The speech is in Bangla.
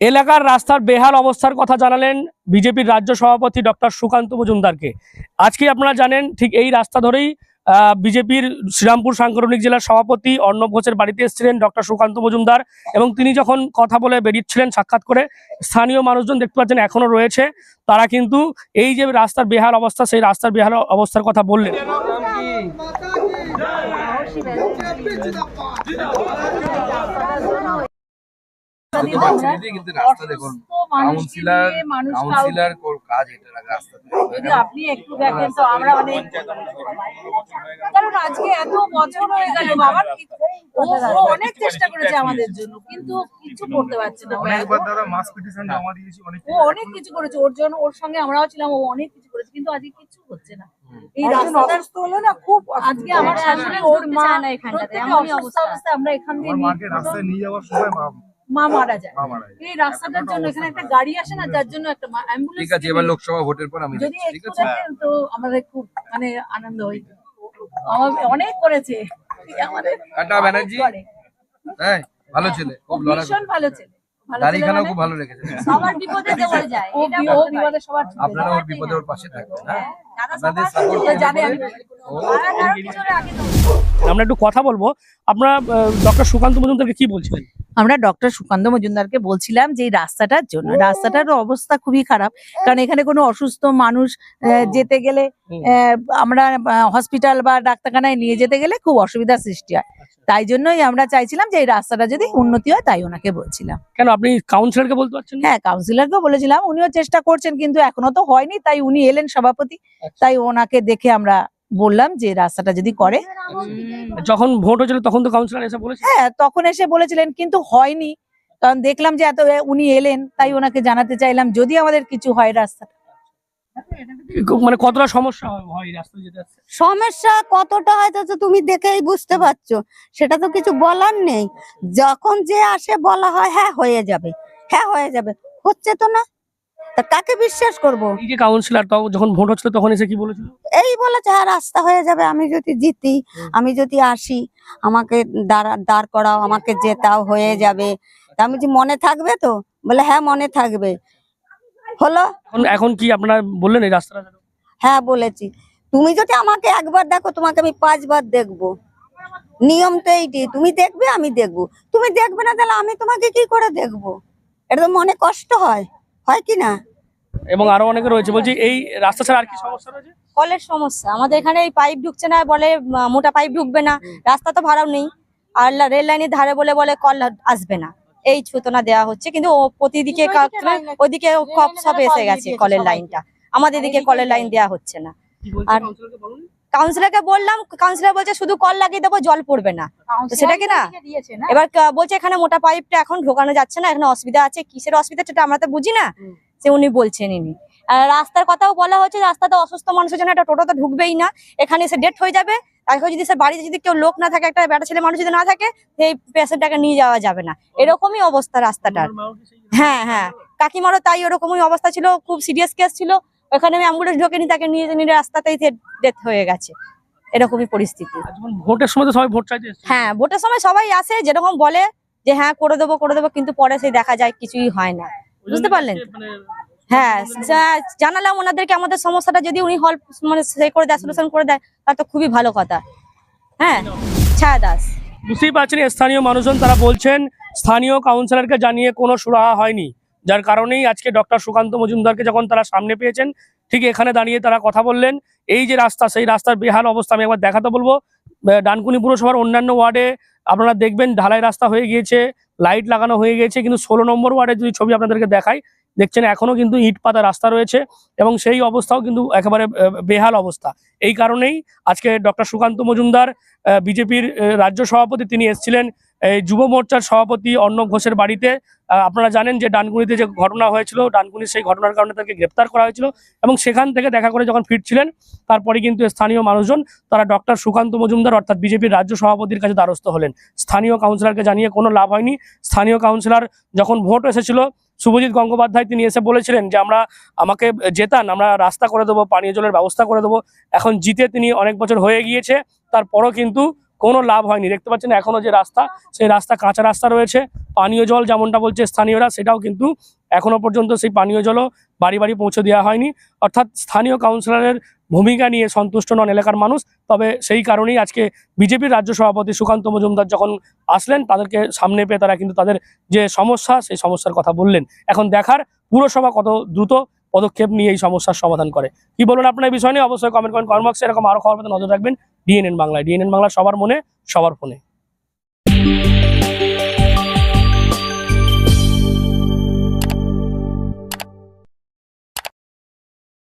এলাকার রাস্তার বেহাল অবস্থার কথা জানালেন বিজেপির রাজ্য সভাপতি ডক্টর সুকান্ত মজুমদারকে। আজকে আপনারা জানেন ঠিক এই রাস্তা ধরেই বিজেপির শ্রীরামপুর সাংগঠনিক জেলার সভাপতি অর্ণব ঘোষের বাড়িতে এসেছিলেন ডক্টর সুকান্ত মজুমদার এবং তিনি যখন কথা বলে বেরিয়েছিলেন সাক্ষাৎ করে স্থানীয় মানুষজন দেখতে পাচ্ছেন এখনও রয়েছে। তারা কিন্তু এই যে রাস্তার বেহাল অবস্থা সেই রাস্তার বেহাল অবস্থার কথা বললেন। বুঝতে পারছি কিন্তু রাস্তা দেখুন কাউন্সিলর কাউন্সিলর কাজ এটা রাস্তা যদি আপনি একটু দেখেন তো আমরা অনেক কারণ আজকে এত বছর হয়ে গেল বাবার ও অনেক চেষ্টা করেছে আমাদের জন্য কিন্তু কিছু করতে পারছে না। অনেকবার দাদা মাস পিটিশন জমা দিয়েছি অনেক ও অনেক কিছু করেছে ওর জন্য ওর সঙ্গে আমরাও ছিলাম ও অনেক কিছু করেছে কিন্তু আজকে কিছু হচ্ছে না। এই রাস্তাটা হলো না খুব আজকে আমার শাশুড়ি ওর মা না এখানটাতে, অবস্থা। আমরা এখান দিয়ে আমার মাকে রাস্তায় নিয়ে যাওয়ার সময় মা মারা যায়। এই রাস্তাটার জন্য এখানে একটা গাড়ি আসে না যার জন্য একটা অ্যাম্বুলেন্স ঠিক আছে এবার লোকসভা ভোটের পর আমি যদি ঠিক আছে? তো আমাদের খুব মানে আনন্দ হইত আমার অনেক করেছে। আমাদের টাটা ব্যানার্জি। হ্যাঁ ভালো ছেলে খুব লড়াই ভীষণ ভালো ছেলে। দাড়িখানাও মানে খুব ভালো রেখেছে। সবার বিপদে যায় এটা বি- ও বলতে পারি। বিপদে সবার ছিল। আপনারা ওর বিপদে ওর পাশে থাকবেন হ্যাঁ। আমরা একটু কথা বলব। আপনারা ডক্টর সুকান্ত মজুমদারকে কি বলছিলেন? আমরা ডক্টর সুকান্ত মজুমদারকে বলছিলাম যে এই রাস্তাটার জন্য রাস্তাটার অবস্থা খুবই খারাপ। কারণ এখানে কোনো অসুস্থ মানুষ আহ, যেতে গেলে আমরা হসপিটাল বা ডাক্তারখানায় নিয়ে যেতে গেলে খুব অসুবিধার সৃষ্টি হয়। তাই জন্যই আমরা চাইছিলাম যে এই রাস্তাটা যদি উন্নতি হয় তাই ওনাকে বলছিলাম। কেন আপনি কাউন্সিলরকে বলতে পারছেন? হ্যাঁ কাউন্সিলরকেও বলেছিলাম উনিও চেষ্টা করছেন কিন্তু এখনও তো হয়নি তাই উনি এলেন সভাপতি। তাই ওনাকে দেখে আমরা বললাম যে রাস্তাটা যদি করে। যখন ভোট হয়েছিল তখন তো কাউন্সিলর এসে বলেছে হ্যাঁ তখন এসে বলেছিলেন কিন্তু হয়নি। কারণ দেখলাম যে এত উনি এলেন তাই ওনাকে জানাতে চাইলাম যদি আমাদের কিছু হয় রাস্তা মানে কতটা সমস্যা হয় হয় রাস্তায় যেতে? সমস্যা কতটা হয়তো তো তুমি দেখেই বুঝতে পারছ। সেটা তো কিছু বলার নেই। যখন যে আসে বলা হয় হ্যাঁ হয়ে যাবে। হ্যাঁ হয়ে যাবে। হচ্ছে তো না। তা কাকে বিশ্বাস করব? এই যে কাউন্সিলর তখন যখন ভোট হচ্ছিল তখন এসে কি বলেছিল? এই বলেছে হ্যাঁ রাস্তা হয়ে যাবে। আমি যদি জিতি আমি যদি আসি আমাকে দাঁড়া দাঁড় করাও আমাকে জেতাও হয়ে যাবে। তা আমি যে মনে থাকবে তো? বলে হ্যাঁ মনে থাকবে। হলো? এখন কি আপনারা বললেন এই রাস্তাটা? হ্যাঁ বলেছি। তুমি যদি আমাকে একবার দেখো তোমাকে আমি পাঁচবার দেখব। নিয়ম তো এইটি তুমি দেখবে আমি দেখব। তুমি দেখবে না তাহলে আমি তোমাকে কি করে দেখব? এটা তো মনে কষ্ট হয় হয় কি না? এবং আরও অনেকে রয়েছে বলছি এই রাস্তা ছাড়া আর কি সমস্যা রয়েছে? কলের সমস্যা। আমাদের এখানে এই পাইপ ঢুকছে না বলে মোটা পাইপ ঢুকবে না। রাস্তা তো ভাড়াও নেই। আর রেল লাইনের ধারে বলে বলে কল আসবে না। এই ছুতনা দেওয়া হচ্ছে কিন্তু ও প্রতিদিকে ওদিকে কপ সব এসে গেছে কলের লাইনটা আমাদের দিকে কলের লাইন দেওয়া হচ্ছে না। আর- কাউন্সিলরকে বললাম কাউন্সিলর বলছে শুধু কল লাগিয়ে দেবো জল পড়বে না। সেটা কি না? এবার বলছে এখানে মোটা পাইপটা এখন ঢোকানো যাচ্ছে না এখানে অসুবিধা আছে কিসের অসুবিধা সেটা আমরা তো বুঝি না। সে উনি বলছেন ইনি। রাস্তার কথাও বলা হচ্ছে রাস্তাতে অসুস্থ মানুষের জন্য একটা টোটো তো ঢুকবেই না এখানে এসে ডেট হয়ে যাবে। তারপর যদি সে বাড়িতে যদি কেউ লোক না থাকে একটা বেটা ছেলে মানুষ যদি না থাকে সেই পেশেন্টটাকে নিয়ে যাওয়া যাবে না। এরকমই অবস্থা রাস্তাটার। হ্যাঁ হ্যাঁ। কাকিমারও তাই ওরকমই অবস্থা ছিল খুব সিরিয়াস কেস ছিল। ওখানে আমি অ্যাম্বুলেন্স ঢোকেনি তাকে নিয়ে নিয়ে রাস্তাতেই ডেথ হয়ে গেছে। এরকমই পরিস্থিতি। ভোটের সময় তো সবাই ভোট। হ্যাঁ ভোটের সময় সবাই আসে যেরকম বলে যে হ্যাঁ করে দেবো করে দেবো কিন্তু পরে সেই দেখা যায় কিছুই হয় না। বুঝতে পারলেন? হ্যাঁ জানালাম ওনাদেরকে আমাদের সমস্যাটা যদি উনি হল মানে সে করে দেয় সলিউশন করে দেয়, তাহলে তো খুবই ভালো কথা। হ্যাঁ ছায়া দাস। বুঝতেই পারছেন, স্থানীয় মানুষজন তারা বলছেন, স্থানীয় কাউন্সিলরকে জানিয়ে কোনো সুরাহা হয়নি। যার কারণেই আজকে ডক্টর সুকান্ত মজুমদারকে যখন তারা সামনে পেয়েছেন, ঠিক এখানে দাঁড়িয়ে তারা কথা বললেন। এই যে রাস্তা, সেই রাস্তার বেহাল অবস্থা আমি একবার দেখাতে বলব। ডানকুনি পুরসভার অন্যান্য ওয়ার্ডে আপনারা দেখবেন, ঢালাই রাস্তা হয়ে গিয়েছে লাইট লাগানো হয়ে গিয়েছে, কিন্তু ষোলো নম্বর ওয়ার্ডে যদি ছবি আপনাদেরকে দেখাই দেখছেন এখনও কিন্তু ইট পাতা রাস্তা রয়েছে এবং সেই অবস্থাও কিন্তু একেবারে বেহাল অবস্থা। এই কারণেই আজকে ডক্টর সুকান্ত মজুমদার বিজেপির রাজ্য সভাপতি তিনি এসেছিলেন, এই যুব মোর্চার সভাপতি অর্ণব ঘোষের বাড়িতে। আপনারা জানেন যে ডানকুনিতে যে ঘটনা হয়েছিল ডানকুনির সেই ঘটনার কারণে তাকে গ্রেপ্তার করা হয়েছিল এবং সেখান থেকে দেখা করে যখন ফিরছিলেন, তারপরে কিন্তু স্থানীয় মানুষজন তারা ডক্টর সুকান্ত মজুমদার অর্থাৎ বিজেপির রাজ্য সভাপতির কাছে দ্বারস্থ হলেন। স্থানীয় কাউন্সিলরকে জানিয়ে কোনো লাভ হয়নি। স্থানীয় কাউন্সিলর যখন ভোট এসেছিল শুভজিৎ গঙ্গোপাধ্যায় তিনি এসে বলেছিলেন যে আমরা আমাকে জেতান, আমরা রাস্তা করে দেবো, পানীয় জলের ব্যবস্থা করে দেবো। এখন জিতে তিনি অনেক বছর হয়ে গিয়েছে, তারপরও কিন্তু কোনো লাভ হয়নি। দেখতে পাচ্ছেন এখনও যে রাস্তা, সেই রাস্তা কাঁচা রাস্তা রয়েছে। পানীয় জল যেমনটা বলছে স্থানীয়রা, সেটাও কিন্তু এখনও পর্যন্ত সেই পানীয় জলও বাড়ি বাড়ি পৌঁছে দেওয়া হয়নি। অর্থাৎ স্থানীয় কাউন্সিলরের ভূমিকা নিয়ে সন্তুষ্ট নন এলাকার মানুষ, তবে সেই কারণেই আজকে বিজেপির রাজ্য সভাপতি সুকান্ত মজুমদার যখন আসলেন, তাদেরকে সামনে পেয়ে তারা কিন্তু তাদের যে সমস্যা, সেই সমস্যার কথা বললেন। এখন দেখার পুরসভা কত দ্রুত পদক্ষেপ নিয়ে এই সমস্যার সমাধান করে। কি বলুন আপনার বিষয় নিয়ে? অবশ্যই কমেন্ট করেন। কর্মক্সে এরকম আরও খবর নজর রাখবেন। ডিএনএন বাংলায়। ডিএনএন বাংলা সবার মনে, সবার ফোনে।